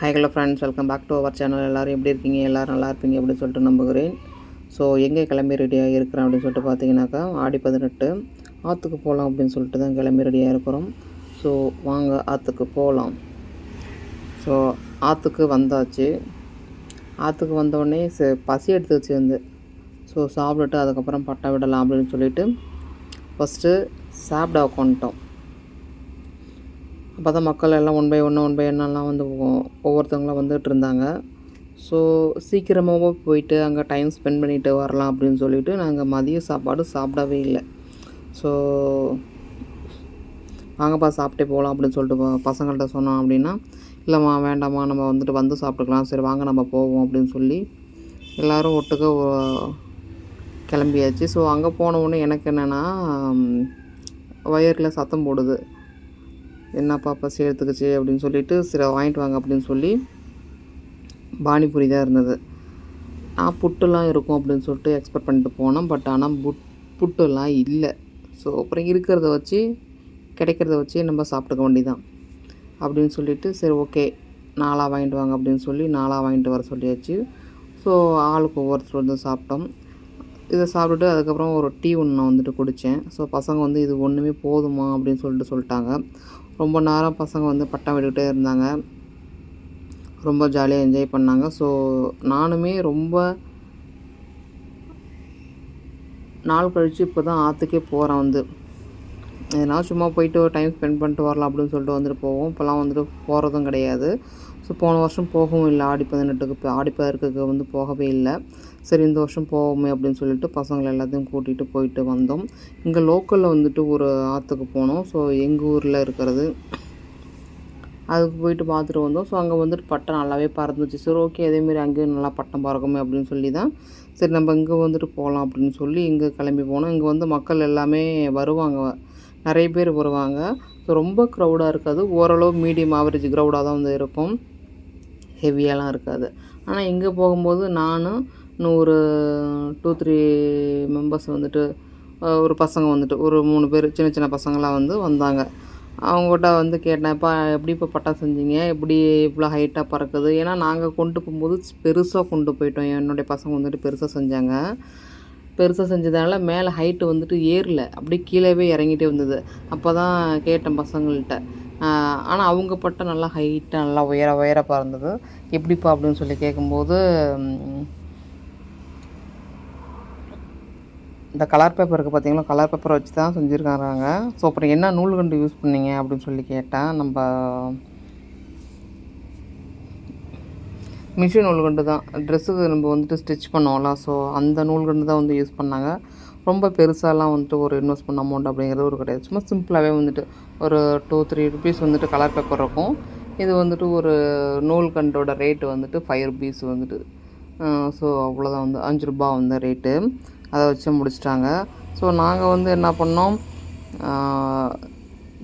Hi hello friends welcome back to our channel எல்லோரும் எப்படி இருக்கீங்க? எல்லோரும் நல்லா இருப்பீங்க அப்படின்னு சொல்லிட்டு நம்புகிறேன். ஸோ எங்கே கிளம்பி ரெடியாக இருக்கிறேன் அப்படின்னு சொல்லிட்டு பார்த்தீங்கன்னாக்கா ஆடி பதினெட்டு ஆற்றுக்கு போகலாம் அப்படின்னு சொல்லிட்டு தான் கிளம்பி ரெடியாக இருக்கிறோம். ஸோ வாங்க ஆற்றுக்கு போகலாம் ஸோ ஆற்றுக்கு வந்தாச்சு. ஆற்றுக்கு வந்தோடனே ச பசி எடுத்து வச்சுருந்து ஸோ சாப்பிட்டுட்டு அதுக்கப்புறம் பட்டா விடலாம் அப்படின்னு சொல்லிட்டு ஃபஸ்ட்டு சாப்பிட உட்காந்துட்டோம் அப்போ தான் மக்கள் எல்லாம் ஒன் பை ஒன்று ஒன் பை ஒன்னெல்லாம் வந்து ஒவ்வொருத்தவங்களாம் வந்துகிட்டு இருந்தாங்க. ஸோ சீக்கிரமாகவே போயிட்டு அங்கே டைம் ஸ்பெண்ட் பண்ணிவிட்டு வரலாம் அப்படின்னு சொல்லிட்டு நாங்கள் மதிய சாப்பாடு சாப்பிடவே இல்லை. ஸோ வாங்கப்பா சாப்பிட்டே போகலாம் அப்படின்னு சொல்லிட்டு பசங்கள்கிட்ட சொன்னோம் அப்படின்னா இல்லைம்மா வேண்டாம்மா நம்ம வந்துட்டு வந்து சாப்பிட்டுக்கலாம். சரி வாங்க நம்ம போவோம் அப்படின்னு சொல்லி எல்லோரும் ஒட்டுக்க கிளம்பியாச்சு. ஸோ அங்கே போன உடனே எனக்கு என்னென்னா வயரில் சத்தம் போடுது. என்ன பாப்பா சேர்த்துக்குச்சு அப்படின்னு சொல்லிட்டு சில வாங்கிட்டு வாங்க அப்படின்னு சொல்லி பானிபூரி தான் இருந்தது. நான் புட்டுலாம் இருக்கும் அப்படின்னு சொல்லிட்டு எக்ஸ்பெக்ட் பண்ணிட்டு போனேன் பட் ஆனால் புட் புட்டுலாம் இல்லை. ஸோ அப்புறம் இருக்கிறத வச்சு கிடைக்கிறத வச்சு நம்ம சாப்பிட்டுக்க வேண்டிதான் அப்படின்னு சொல்லிட்டு சரி ஓகே நாளாக வாங்கிட்டு வாங்க அப்படின்னு சொல்லி நாளாக வாங்கிட்டு வர சொல்லியாச்சு. ஸோ ஆளுக்கு ஒவ்வொருத்தர் வந்து சாப்பிட்டோம். இதை சாப்பிட்டுட்டு அதுக்கப்புறம் ஒரு டீ ஒன்று நான் வந்துட்டு குடித்தேன் ஸோ பசங்க வந்து இது ஒன்றுமே போதுமா அப்படின்னு சொல்லிட்டு சொல்லிட்டாங்க. ரொம்ப நேரம் பசங்க வந்து பட்டம் விட்டுக்கிட்டே இருந்தாங்க. ரொம்ப ஜாலியாக என்ஜாய் பண்ணாங்க. ஸோ நானுமே ரொம்ப நாள் கழித்து இப்போ தான் ஆற்றுக்கே போகிறேன் வந்து. எதனால் சும்மா போயிட்டு டைம் ஸ்பெண்ட் பண்ணிட்டு வரலாம் அப்படின்னு சொல்லிட்டு வந்துட்டு போவோம். இப்போலாம் வந்துட்டு போகிறதும் கிடையாது. ஸோ போன வருஷம் போகவும் இல்லை. ஆடி பதினெட்டுக்கு ஆடி பதினெட்டுக்கு வந்து போகவே இல்லை. சரி இந்த வருஷம் போவோமே அப்படின்னு சொல்லிட்டு பசங்களை எல்லாத்தையும் கூட்டிகிட்டு போயிட்டு வந்தோம். இங்கே லோக்கலில் வந்துட்டு ஒரு ஆற்றுக்கு போனோம். ஸோ எங்கள் ஊரில் இருக்கிறது அதுக்கு போயிட்டு பார்த்துட்டு வந்தோம். ஸோ அங்கே வந்துட்டு பட்டம் நல்லாவே பறந்துச்சு. சரி ஓகே அதேமாரி அங்கேயும் நல்லா பட்டம் பறக்குமே அப்படின்னு சொல்லி தான் சரி நம்ம இங்கே வந்துட்டு போகலாம் அப்படின்னு சொல்லி இங்கே கிளம்பி போனோம். இங்கே வந்து மக்கள் எல்லாமே வருவாங்க. நிறைய பேர் வருவாங்க. ஸோ ரொம்ப க்ரௌடாக இருக்காது. ஓரளவு மீடியம் ஆவரேஜ் க்ரௌடாக தான் வந்து இருக்கும் ஹெவியாலாம் இருக்காது. ஆனால் இங்கே போகும்போது நானும் இன்னும் ஒரு டூ த்ரீ மெம்பர்ஸ் வந்துட்டு ஒரு பசங்க வந்துட்டு ஒரு மூணு பேர் சின்ன சின்ன பசங்களாம் வந்து வந்தாங்க. அவங்ககிட்ட வந்து கேட்டேன் இப்போ எப்படி இப்போ பட்டா செஞ்சீங்க? எப்படி இவ்வளோ ஹைட்டாக பறக்குது? ஏன்னா நாங்கள் கொண்டு போகும்போது பெருசாக கொண்டு போயிட்டோம். என்னுடைய பசங்க வந்துட்டு பெருசாக செஞ்சாங்க. பெருசாக செஞ்சதால மேலே ஹைட்டு வந்துட்டு ஏறல. அப்படியே கீழேவே இறங்கிட்டே வந்தது அப்போ தான் கேட்டேன் பசங்கள்கிட்ட ஆனால் அவங்க பட்டம் நல்லா ஹைட்டாக நல்லா உயர உயர பறந்தது எப்படிப்பா அப்படின்னு சொல்லி கேட்கும்போது இந்த கலர் பேப்பர் இருக்குது பார்த்தீங்களா கலர் பேப்பரை வச்சு தான் செஞ்சுருக்காங்க. ஸோ அப்புறம் என்ன நூல்கண்டு யூஸ் பண்ணீங்க அப்படின்னு சொல்லி கேட்டேன் நம்ம மிஷின் நூல்கண்டு தான். ட்ரெஸ்ஸுக்கு நம்ம வந்துட்டு ஸ்டிச் பண்ணோம்ல ஸோ அந்த நூல்கண்டு தான் வந்து யூஸ் பண்ணாங்க. ரொம்ப பெருசாலாம் வந்துட்டு ஒரு இன்வெஸ்ட் பண்ண அமௌண்ட் அப்படிங்கிறது ஒரு கிடையாது. சும்மா சிம்பிளாகவே வந்துட்டு ஒரு டூ த்ரீ ருபீஸ் வந்துட்டு கலர் பேப்பர் இருக்கும். இது வந்துட்டு ஒரு நூல்கண்டோட ரேட்டு வந்துட்டு ஃபைவ் ருபீஸ் வந்துட்டு. ஸோ அவ்வளோதான் வந்து அஞ்சு ரூபா வந்து ரேட்டு அதை வச்சு முடிச்சிட்டாங்க. ஸோ நாங்கள் வந்து என்ன பண்ணோம்?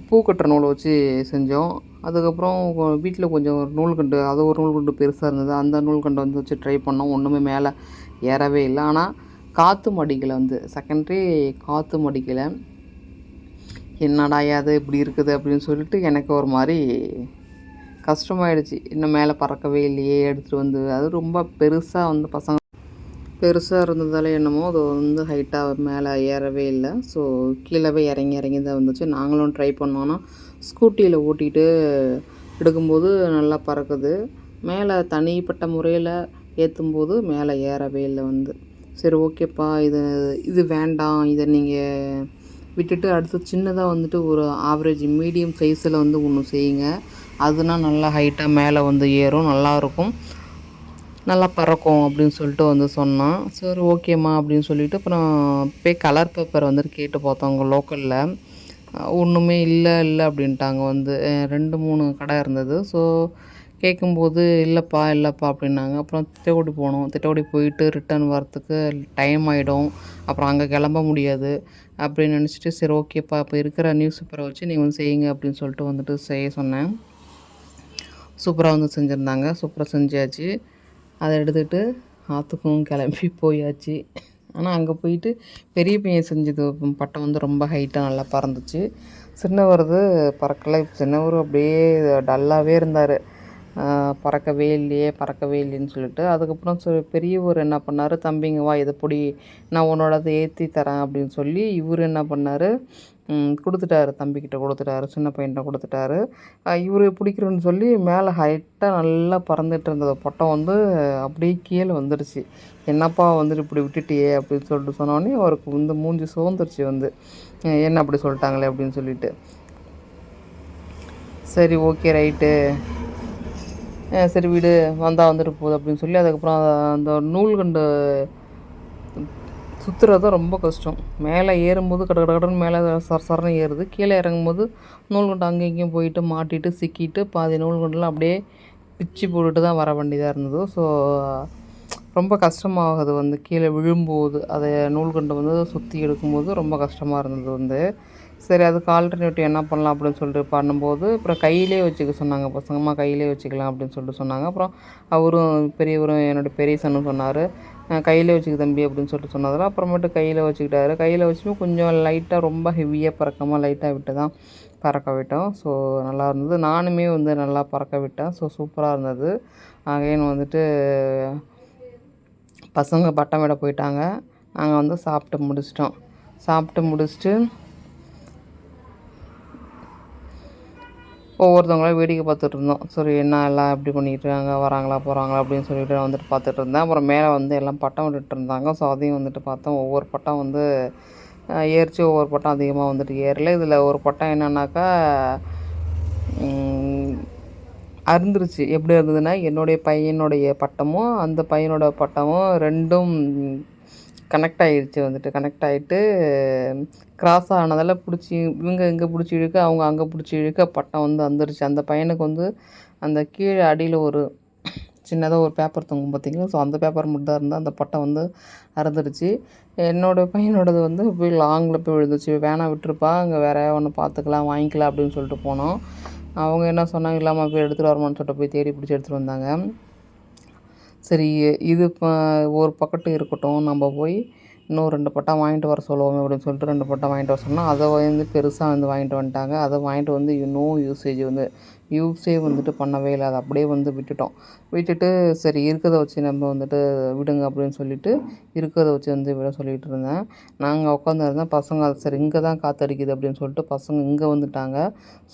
பூக்கட்டுற நூலை வச்சு செஞ்சோம். அதுக்கப்புறம் வீட்டில் கொஞ்சம் ஒரு நூல்கண்டு அது ஒரு நூல்கண்டு பெருசாக இருந்தது. அந்த நூல்கண்டு வந்து வச்சு ட்ரை பண்ணோம். ஒன்றுமே மேலே ஏறவே இல்லை. ஆனால் காற்று மடிக்கலை வந்து. செகண்டரி காற்று மடிக்கலை. என்னடா அது இப்படி இருக்குது அப்படின்னு சொல்லிட்டு எனக்கு ஒரு மாதிரி கஷ்டமாயிடுச்சு. இன்னும் மேலே பறக்கவே இல்லையே எடுத்துகிட்டு வந்து. அது ரொம்ப பெருசாக வந்து பசங்க பெருசாக இருந்ததால என்னமோ அது வந்து ஹைட்டாக மேலே ஏறவே இல்லை. ஸோ கீழவே இறங்கி இறங்கி தான் வந்துச்சு. நாங்களும் ட்ரை பண்ணோன்னா ஸ்கூட்டியில் ஓட்டிகிட்டு எடுக்கும்போது நல்லா பறக்குது. மேலே தனிப்பட்ட முறையில் ஏற்றும்போது மேலே ஏறவே இல்லை வந்து. சரி ஓகேப்பா. இது இது வேண்டாம். இதை நீங்கள் விட்டுட்டு அடுத்து சின்னதாக வந்துட்டு ஒரு ஆவரேஜ் மீடியம் சைஸில் வந்து ஒன்று செய்யுங்க. அதுனால் நல்லா ஹைட்டாக மேலே வந்து ஏறும். நல்லாயிருக்கும் நல்லா பறக்கும் அப்படின்னு சொல்லிட்டு வந்து சொன்னான். சரி ஓகேம்மா அப்படின்னு சொல்லிட்டு அப்புறம் போய் கலர் பேப்பர் வந்துட்டு கேட்டு பார்த்தோம் அவங்க லோக்கலில் ஒன்றுமே இல்லை இல்லை அப்படின்ட்டாங்க வந்து. ரெண்டு மூணு கடை இருந்தது. ஸோ கேட்கும்போது இல்லைப்பா இல்லைப்பா அப்படின்னாங்க. அப்புறம் திட்டக்குடி போனோம். திட்டக்குடி போயிட்டு ரிட்டர்ன் வரத்துக்கு டைம் ஆகிடும் அப்புறம் அங்கே கிளம்ப முடியாது. அப்படின்னு நினச்சிட்டு சரி ஓகேப்பா இப்போ இருக்கிற நியூஸ் பேப்பரை வச்சு நீங்கள் வந்து செய்யுங்க அப்படின்னு சொல்லிட்டு வந்துட்டு செய்ய சொன்னேன். சூப்பராக வந்து செஞ்சுருந்தாங்க. சூப்பராக செஞ்சாச்சு. அதை எடுத்துகிட்டு ஆற்றுக்கும் கிளம்பி போயாச்சு. ஆனால் அங்கே போயிட்டு பெரிய பையன் செஞ்சது பட்டம் வந்து ரொம்ப ஹைட்டாக நல்லா பறந்துச்சு. சின்னவரது பறக்கலை. சின்னவர் அப்படியே டல்லாகவே இருந்தார். பறக்கவே இல்லையே பறக்கவே இல்லைன்னு சொல்லிட்டு. அதுக்கப்புறம் சொ பெரியவர் என்ன பண்ணார்? தம்பிங்க வா இதை பொடி. நான் உன்னோடதை ஏற்றி தரேன் அப்படின்னு சொல்லி இவர் என்ன பண்ணார்? கொடுத்துட்டாரு தம்பிக்கிட்ட கொடுத்துட்டாரு சின்ன பையன்கிட்ட கொடுத்துட்டாரு. இவர் பிடிக்கிறன்னு சொல்லி மேலே ஹைட்டாக நல்லா பறந்துட்டு இருந்தது. பட்டம் வந்து அப்படியே கீழே வந்துடுச்சு என்னப்பா வந்துட்டு இப்படி விட்டுட்டியே? அப்படின்னு சொல்லிட்டு சொன்னோடனே அவருக்கு வந்து மூஞ்சி சோர்ந்துருச்சு வந்து. என்ன அப்படி சொல்லிட்டாங்களே? அப்படின்னு சொல்லிட்டு. சரி ஓகே ரைட்டு. சரி வீடு. வந்தால் வந்துட்டு போகுது அப்படின்னு சொல்லி அதுக்கப்புறம் அந்த நூல்கண்டு சுற்றுறது ரொம்ப கஷ்டம். மேலே ஏறும்போது கட கட கடன்னு மேலே சர சரணம் ஏறுது. கீழே இறங்கும்போது நூல்கண்டு அங்கே இங்கேயும் போயிட்டு மாட்டிட்டு சிக்கிட்டு பாதி நூல்கண்டுலாம் அப்படியே பிச்சு போட்டுட்டு தான் வர வேண்டியதாக இருந்தது. ஸோ ரொம்ப கஷ்டமாகுது வந்து. கீழே விழும்போது அதை நூல்கண்டு வந்து சுற்றி எடுக்கும்போது ரொம்ப கஷ்டமாக இருந்தது வந்து. சரி அதுக்கு ஆல்டர்னேட்டிவ் என்ன பண்ணலாம் அப்படின்னு சொல்லிட்டு பண்ணும்போது அப்புறம் கையிலே வச்சுக்க சொன்னாங்க. பசங்கம்மா கையிலே வச்சுக்கலாம் அப்படின்னு சொல்லிட்டு சொன்னாங்க. அப்புறம் அவரும் பெரியவரும் என்னோடய பெரிய சன்னும் சொன்னார். கையிலே வச்சுக்க தம்பி அப்படின்னு சொல்லிட்டு சொன்னதில் அப்புறமேட்டு கையில் வச்சுக்கிட்டாரு. கையில் வச்சுமே கொஞ்சம் லைட்டாக ரொம்ப ஹெவியாக பறக்காமல் லைட்டாக விட்டு தான் பறக்க விட்டோம். ஸோ நல்லா இருந்தது. நானுமே வந்து நல்லா பறக்க விட்டேன். ஸோ சூப்பராக இருந்தது. அகைன் வந்துட்டு பசங்க பட்டம் விட போயிட்டாங்க. நாங்கள் வந்து சாப்பிட்டு முடிச்சிட்டோம். சாப்பிட்டு முடிச்சுட்டு ஒவ்வொருத்தவங்களும் வேடிக்கை பார்த்துட்டு இருந்தோம். சரி என்ன எல்லாம் எப்படி பண்ணிட்டுருக்காங்க? வராங்களா போகிறாங்களா அப்படின்னு சொல்லிட்டு வந்துட்டு பார்த்துட்டு இருந்தேன். அப்புறம் மேலே வந்து எல்லாம் பட்டம் விட்டுட்டு இருந்தாங்க. ஸோ அதையும் வந்துட்டு பார்த்தோம். ஒவ்வொரு பட்டம் வந்து ஏறிச்சு. ஒவ்வொரு பட்டம் அதிகமாக வந்துட்டு ஏறல. இதில் ஒரு பட்டம் என்னன்னாக்கா அருந்துருச்சு. எப்படி இருந்ததுன்னா என்னுடைய பையனுடைய பட்டமும் அந்த பையனோட பட்டமும் ரெண்டும் கனெக்ட் ஆகிடுச்சு வந்துட்டு. கனெக்ட் ஆகிட்டு கிராஸ் ஆனதால் பிடிச்சி இவங்க இங்கே பிடிச்சி இழுக்க அவங்க அங்கே பிடிச்சி இழுக்க பட்டம் வந்து வந்துருச்சு. அந்த பையனுக்கு வந்து அந்த கீழே அடியில் ஒரு சின்னதாக ஒரு பேப்பர் தொங்கும் பார்த்திங்களா ஸோ அந்த பேப்பர் மட்டும் தான் இருந்தால் அந்த பட்டம் வந்து அறுந்துருச்சு. என்னோடய பையனோடது வந்து போய் லாங்கில் போய் விழுந்துச்சு வேணாம் விட்டுருப்பா. அங்கே வேறு ஒன்று பார்த்துக்கலாம் வாங்கிக்கலாம் அப்படின்னு சொல்லிட்டு போனோம். அவங்க என்ன சொன்னாங்க இல்லாமல் போய் எடுத்துகிட்டு வரமான்னு சொல்லிட்டு போய் தேடி பிடிச்சி எடுத்துகிட்டு வந்தாங்க. சரி இது இப்போ ஒரு பக்கட்டும் இருக்கட்டும் நம்ம போய் இன்னும் ரெண்டு பட்டா வாங்கிட்டு வர சொல்லுவோமே அப்படின்னு சொல்லிட்டு ரெண்டு பட்டா வாங்கிட்டு வர சொன்னால் அதை வந்து பெருசாக வந்து வாங்கிட்டு வந்துட்டாங்க. அதை வாங்கிட்டு வந்து நோ யூசேஜ் வந்து யூஸே வந்துட்டு பண்ணவே இல்லை. அதை அப்படியே வந்து விட்டுட்டோம். விட்டுட்டு சரி இருக்கிறத வச்சு நம்ம வந்துட்டு விடுங்க அப்படின்னு சொல்லிட்டு இருக்கிறத வச்சு வந்து விட சொல்லிகிட்டு இருந்தேன். நாங்கள் உட்காந்துருந்தேன் பசங்க அது சரி இங்கே தான் காற்றடிக்குது அப்படின்னு சொல்லிட்டு பசங்க இங்கே வந்துட்டாங்க.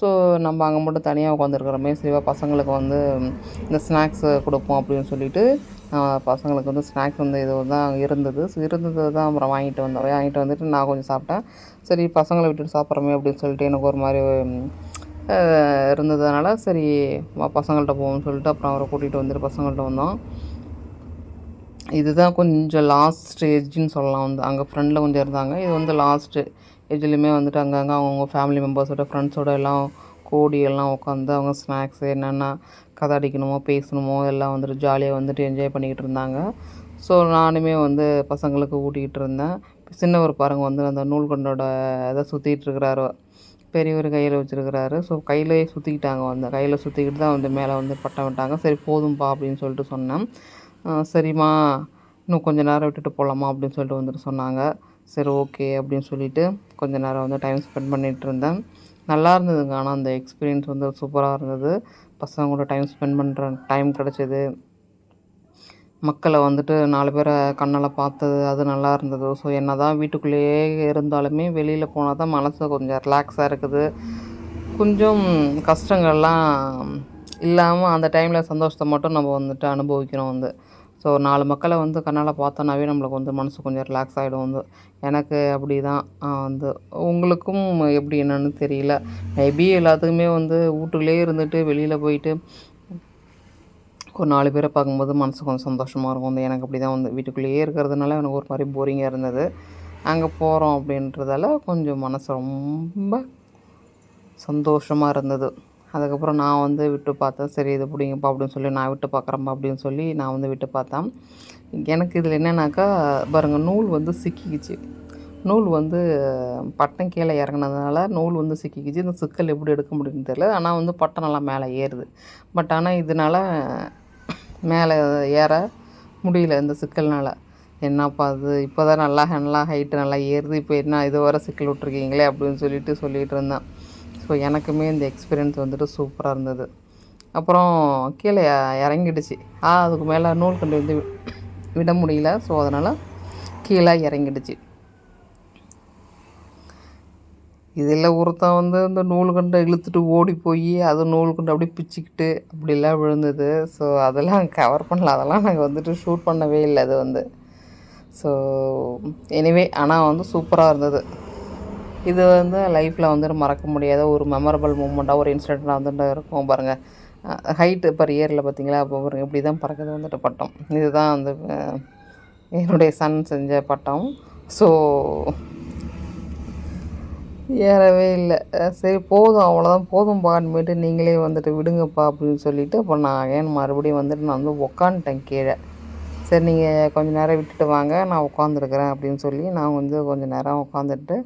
ஸோ நம்ம அங்கே மட்டும் தனியாக உட்காந்துருக்குறோமே சரிவா பசங்களுக்கு வந்து இந்த ஸ்நாக்ஸை கொடுப்போம் அப்படின்னு சொல்லிட்டு பசங்களுக்கு வந்து ஸ்நாக்ஸ் வந்து இது தான் இருந்தது. ஸோ இருந்தது தான் அப்புறம் வாங்கிட்டு வந்தோம். வாங்கிட்டு வந்துட்டு நான் கொஞ்சம் சாப்பிட்டேன். சரி பசங்களை விட்டுட்டு சாப்பிட்றோமே அப்படின்னு சொல்லிட்டு எனக்கு ஒரு மாதிரி இருந்ததுனால சரி பசங்கள்கிட்ட போவோம்னு சொல்லிட்டு அப்புறம் அவரை கூட்டிகிட்டு வந்துட்டு பசங்கள்கிட்ட வந்தோம். இதுதான் கொஞ்சம் லாஸ்ட் ஸ்டேஜ்னு சொல்லலாம். வந்து அங்கே ஃப்ரெண்டில் கொஞ்சம் இருந்தாங்க. இது வந்து லாஸ்ட்டு ஏஜ்லேயுமே வந்துட்டு அங்கங்கே அவங்கவுங்க ஃபேமிலி மெம்பர்ஸோட ஃப்ரெண்ட்ஸோட எல்லாம் கூடியெல்லாம் உட்காந்து அவங்க ஸ்நாக்ஸு என்னென்ன கதை அடிக்கணுமோ பேசணுமோ எல்லாம் வந்துட்டு ஜாலியாக வந்துட்டு என்ஜாய் பண்ணிக்கிட்டு இருந்தாங்க. ஸோ நானுமே வந்து பசங்களுக்கு ஊட்டிக்கிட்டு இருந்தேன். சின்னவர் பாருங்கள் வந்து அந்த நூல்கண்டோட இதை சுற்றிட்டு இருக்கிறாரு. பெரியவர் கையில் வச்சுருக்கிறாரு. ஸோ கையிலேயே சுற்றிக்கிட்டாங்க வந்து. கையில் சுற்றிக்கிட்டு தான் வந்து மேலே வந்து பட்டம் விட்டாங்க. சரி போதும்பா அப்படின்னு சொல்லிட்டு சொன்னேன். சரிம்மா இன்னும் கொஞ்சம் நேரம் விட்டுட்டு போகலாமா அப்படின்னு சொல்லிட்டு வந்துட்டு சொன்னாங்க. சரி ஓகே அப்படின்னு சொல்லிவிட்டு கொஞ்ச நேரம் வந்து டைம் ஸ்பெண்ட் பண்ணிகிட்டு இருந்தேன். நல்லா இருந்ததுங்க. ஆனால் அந்த எக்ஸ்பீரியன்ஸ் வந்து சூப்பராக இருந்தது. பசங்க கூட டைம் ஸ்பெண்ட் பண்ணுற டைம் கிடச்சிது. மக்களை வந்துட்டு நாலு பேரை கண்ணால் பார்த்தது அது நல்லா இருந்தது. ஸோ என்ன தான் வீட்டுக்குள்ளேயே இருந்தாலுமே வெளியில் போனால் தான் மனசு கொஞ்சம் ரிலாக்ஸாக இருக்குது. கொஞ்சம் கஷ்டங்கள்லாம் இல்லாமல் அந்த டைமில் சந்தோஷத்தை மட்டும் நம்ம வந்துட்டு அனுபவிக்கிறோம் வந்து. ஸோ நாலு மக்களை வந்து கண்ணால் பார்த்தோன்னாவே நம்மளுக்கு வந்து மனசு கொஞ்சம் ரிலாக்ஸ் ஆகிடும் வந்து. எனக்கு அப்படி தான் வந்து. உங்களுக்கும் எப்படி என்னன்னு தெரியல. மேபி எல்லாத்துக்குமே வந்து வீட்டுக்குள்ளேயே இருந்துட்டு வெளியில் போயிட்டு ஒரு நாலு பேரை பார்க்கும்போது மனசு கொஞ்சம் சந்தோஷமாக இருக்கும் வந்து. எனக்கு அப்படி தான் வந்து. வீட்டுக்குள்ளேயே இருக்கிறதுனால எனக்கு ஒரு மாதிரி போரிங்காக இருந்தது. அங்கே போகிறோம் அப்படின்றதால கொஞ்சம் மனசு ரொம்ப சந்தோஷமாக இருந்தது. அதுக்கப்புறம் நான் வந்து விட்டு பார்த்தேன். சரி இது பிடிங்கப்பா அப்படின்னு சொல்லி நான் விட்டு பார்க்குறேன்ப்பா அப்படின்னு சொல்லி நான் வந்து விட்டு பார்த்தேன். எனக்கு இதில் என்னென்னாக்கா பாருங்கள் நூல் வந்து சிக்கிக்கிச்சு. நூல் வந்து பட்டம் கீழே இறங்குனதுனால நூல் வந்து சிக்கிக்கிச்சு. இந்த சிக்கல் எப்படி எடுக்க முடியும்னு தெரியல. ஆனால் வந்து பட்டம் நல்லா மேலே ஏறுது. பட் ஆனால் இதனால் மேலே ஏற முடியல இந்த சிக்கல்னால். என்னப்பா அது இப்போ தான் நல்லா நல்லா ஹைட்டு நல்லா ஏறுது. இப்போ என்ன இது வர சிக்கல் விட்ருக்கீங்களே அப்படின்னு சொல்லிட்டு சொல்லிகிட்டு இருந்தேன். ஸோ எனக்குமே இந்த எக்ஸ்பீரியன்ஸ் வந்துட்டு சூப்பராக இருந்தது. அப்புறம் கீழே இறங்கிடுச்சு. ஆ அதுக்கு மேலே நூல் கண்டு வந்து வி- விட முடியல. ஸோ அதனால் கீழே இறங்கிடுச்சு. இதில் ஒருத்தன் வந்து இந்த நூல்கண்டை இழுத்துட்டு ஓடி போய் அது நூல்கண்டு அப்படியே பிச்சுக்கிட்டு அப்படிலாம் விழுந்தது. ஸோ அதெல்லாம் கவர் பண்ணல. அதெல்லாம் நாங்கள் வந்துட்டு ஷூட் பண்ணவே இல்லை. அது வந்து. ஸோ எனிவே ஆனால் வந்து சூப்பராக இருந்தது. இது வந்து லைஃப்பில் வந்துட்டு மறக்க முடியாத ஒரு மெமரபிள் மூமெண்ட்டாக ஒரு இன்சிடெண்ட்டாக வந்துட்டு இருக்கும் பாருங்கள் ஹைட்டு பர் இயரில் பார்த்தீங்களா? அப்போ பாருங்கள் இப்படி தான் பறக்கிறது வந்துட்டு பட்டம். இதுதான் வந்து என்னுடைய சன் செஞ்ச பட்டம். ஸோ ஏறவே இல்லை. சரி போதும் அவ்வளோதான் போதும்பா இனிமேட்டு நீங்களே வந்துட்டு விடுங்கப்பா அப்படின்னு சொல்லிவிட்டு அப்போ நான் ஏன் மறுபடியும் வந்துட்டு நான் வந்து உக்காந்துட்டேன் கீழே. சரி நீங்கள் கொஞ்சம் நேரம் விட்டுட்டு வாங்க நான் உட்காந்துருக்குறேன் அப்படின்னு சொல்லி நான் வந்து கொஞ்ச நேரம் உட்காந்துட்டு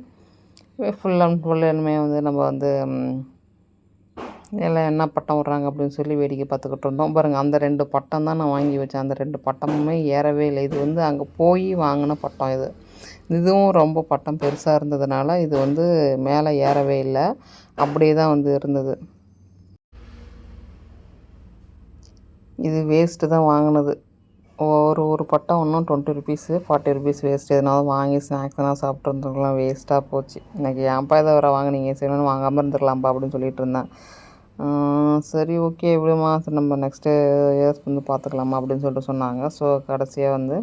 ஃபுல் அண்ட் ஃபுல் இனிமேல் வந்து நம்ம வந்து எல்லாம் என்ன பட்டம் விட்றாங்க அப்படின்னு சொல்லி வேடிக்கை பார்த்துக்கிட்டு இருந்தோம். பாருங்கள் அந்த ரெண்டு பட்டம் தான் நான் வாங்கி வச்சேன். அந்த ரெண்டு பட்டமுமே ஏறவே இல்லை. இது வந்து அங்கே போய் வாங்கின பட்டம் இது. இதுவும் ரொம்ப பட்டம் பெருசாக இருந்ததுனால இது வந்து மேலே ஏறவே இல்லை. அப்படியே தான் வந்து இருந்தது. இது வேஸ்ட்டு தான் வாங்கினது. ஒரு ஒரு பட்டம் ஒன்றும் twenty rupees forty rupees waste எதனால வாங்கி ஸ்நாக்ஸ் எல்லாம் சாப்பிட்டு இருந்துருக்கலாம் வேஸ்ட்டாக போச்சு. எனக்கு ஏன்ப்பா இதை வர வாங்கினீங்க? சரி ஒன்று வாங்காமல் இருந்துருக்கலாம்ப்பா அப்படின்னு சொல்லிட்டு இருந்தேன். சரி ஓகே எப்படிமா சரி நம்ம நெக்ஸ்ட்டு இயர்ஸ் வந்து பார்த்துக்கலாமா அப்படின்னு சொல்லிட்டு சொன்னாங்க. ஸோ கடைசியாக வந்து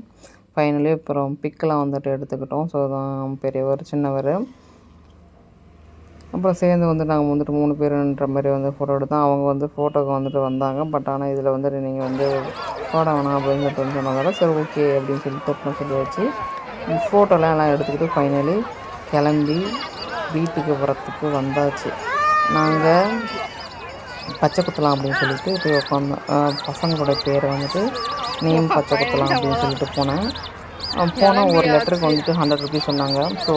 ஃபைனலி அப்புறம் பிக்கெலாம் வந்துட்டு எடுத்துக்கிட்டோம். ஸோ தான் பெரியவர் சின்னவர். அப்புறம் சேர்ந்து வந்து நாங்கள் வந்துட்டு மூணு பேருன்ற மாதிரி வந்து ஃபோட்டோ எடுத்தோம். அவங்க வந்து ஃபோட்டோக்கு வந்துட்டு வந்தாங்க. பட் ஆனால் இதில் வந்துட்டு நீங்கள் வந்து போட வேணாம் அப்படின்னு சொல்லிட்டு சொன்னதால சரி ஓகே அப்படின்னு சொல்லிட்டு சொல்லி வச்சு ஃபோட்டோலாம் எல்லாம் எடுத்துக்கிட்டு ஃபைனலி கிளம்பி வீட்டுக்கு வரத்துக்கு வந்தாச்சு. நாங்கள் பச்சை குத்தலாம் அப்படின்னு சொல்லிட்டு போய் உட்காந்தோம் பசங்களோட பேர் வந்துட்டு நேம் பச்சை குத்தலாம் அப்படின்னு சொல்லிட்டு போனேன். போனால் ஒரு லெட்டருக்கு வந்துட்டு ஹண்ட்ரட் ருபீஸ் சொன்னாங்க. ஸோ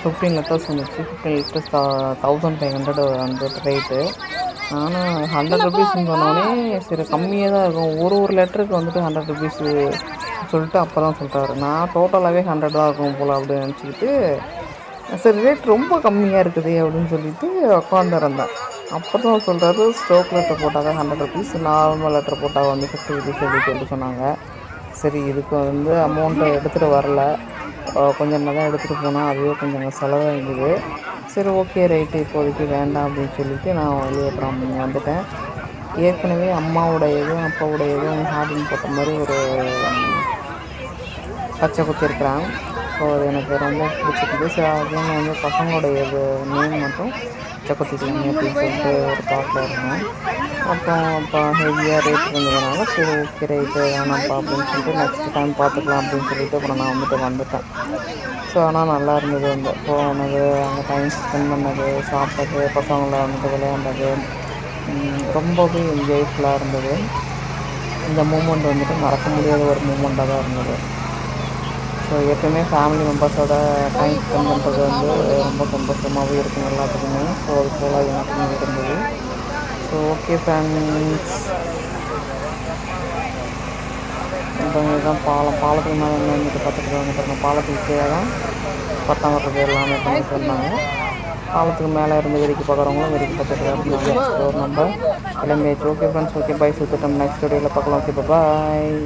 ஃபிஃப்டீன் லெட்டர்ஸ் வந்துச்சு. Fifteen letters thousand five hundred வந்து ரேட்டு ஆனால் ஹண்ட்ரட் ருபீஸ்னு சொன்னோடனே சரி கம்மியாக தான் இருக்கும். ஒரு ஒரு லெட்டருக்கு வந்துட்டு ஹண்ட்ரட் ருபீஸு சொல்லிட்டு அப்போ தான் சொல்லிட்டாரு. நான் டோட்டலாகவே ஹண்ட்ரட் தான் இருக்கும் போல் அப்படின்னு நினச்சிக்கிட்டு சரி ரேட் ரொம்ப கம்மியாக இருக்குது அப்படின்னு சொல்லிட்டு உட்காந்துருந்தேன் அப்போ தான் சொல்கிறாரு ஸ்டோக் லெட்டர் போட்டால் தான் ஹண்ட்ரட் ருபீஸ் நார்மல் லெட்டர் போட்டால் வந்து ஃபிஃப்டி ருபீஸ் அப்படின்னு சொல்லி சொன்னாங்க. சரி இதுக்கு வந்து அமௌண்ட்டை எடுத்துகிட்டு வரல. கொஞ்சம் தான் எடுத்துகிட்டு போனால் அதுவே கொஞ்சம் செலவாகிடுது சரி ஓகே ரைட்டு இப்போதைக்கு வேண்டாம் அப்படின்னு சொல்லிட்டு நான் வெளியே அப்புறம் வந்துட்டேன். ஏற்கனவே அம்மாவுடையதும் அப்பாவுடையதும் ஹார்டின் போட்ட மாதிரி ஒரு பச்சை குத்திருக்கிறான் ஸோ அது எனக்கு ரொம்ப பிடிச்சிருக்குது. ஸோ அதுவும் வந்து பசங்களுடைய இது நேம் மட்டும் பச்சை குத்திக்கலாமே அப்படின்னு சொல்லிட்டு ஒரு தாட்டில் இருந்தேன் அப்புறம் அப்போ ஹெவியாக ரேட் இருந்ததுனால சரி ஓகே ரேட்டு வேணாம்ப்பா அப்படின்னு சொல்லிட்டு நெக்ஸ்ட் டைம் பார்த்துக்கலாம் அப்படின்னு சொல்லிட்டு அப்புறம் நான் வந்துட்டு வந்துட்டேன். ஸோ ஆனால் நல்லா இருந்தது வந்து போனது அங்கே டைம் ஸ்பெண்ட் பண்ணது சாப்பிட்டது பசங்களை வந்துட்டு விளையாண்டது. ரொம்பவே என்ஜாய்ஃபுல்லாக இருந்தது. இந்த மூமெண்ட் வந்துட்டு மறக்க முடியாத ஒரு மூமெண்ட்டாக தான் இருந்தது. ஸோ எப்போயுமே ஃபேமிலி மெம்பர்ஸோட டைம் ஸ்பெண்ட் பண்ணுறது வந்து ரொம்ப சந்தோஷமாகவும் இருக்கும் எல்லாத்துக்குமே. ஸோ அது போல் எனக்குமே இருந்தது. ஸோ ஓகே ஃப்ரெண்ட்ஸ் இப்போ தான் பாலம். பாலத்துக்கு மேலே வந்துட்டு பார்த்துட்டு வந்து பாலத்துக்கு கீழே தான் பத்தாம் வர்றது எல்லாமே பண்ணிட்டு இருந்தாங்க பாலத்துக்கு மேலே இருந்து வேடிக்கை பார்க்குறவங்களும் வெடிக்க பார்த்துட்டு தான் இருந்தாங்க. ஸோ நம்ம கிளம்பியாச்சு. ஓகே ஃப்ரெண்ட்ஸ் ஓகே பை சுற்றிட்டோம் நெக்ஸ்ட் வீடியோவில் பார்க்கலாம். Okay bye